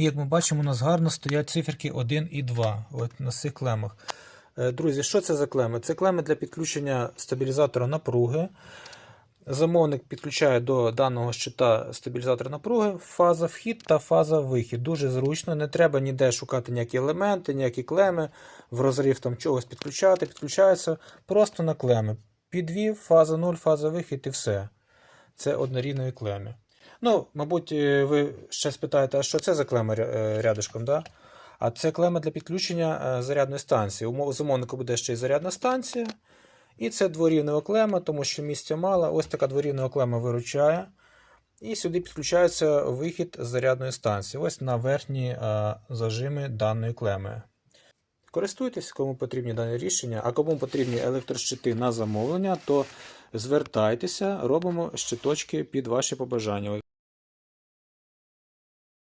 І як ми бачимо, у нас гарно стоять циферки 1 і 2 от на цих клемах. Е, Друзі, що це за клеми? Це клеми для підключення стабілізатора напруги. Замовник підключає до даного щита стабілізатор напруги, фаза вхід та фаза вихід. Дуже зручно, не треба ніде шукати ніякі елементи, ніякі клеми, в розрив там чогось підключати. Підключається просто на клеми. Підвів, фаза 0, фаза вихід і все. Це однорідної клеми. Ну, мабуть, е, ви ще спитаєте, а що це за клеми ря- е, рядишком, да? А це клема для підключення е, зарядної станції. У мо- замовника буде ще й зарядна станція. І це дворівнева клема, тому що місця мало. Ось така дворівнева клема виручає. І сюди підключається вихід з зарядної станції. Ось на верхні зажими даної клеми. Користуйтесь, кому потрібні дані рішення, а кому потрібні електрощити на замовлення, то звертайтеся, робимо щиточки під ваші побажання.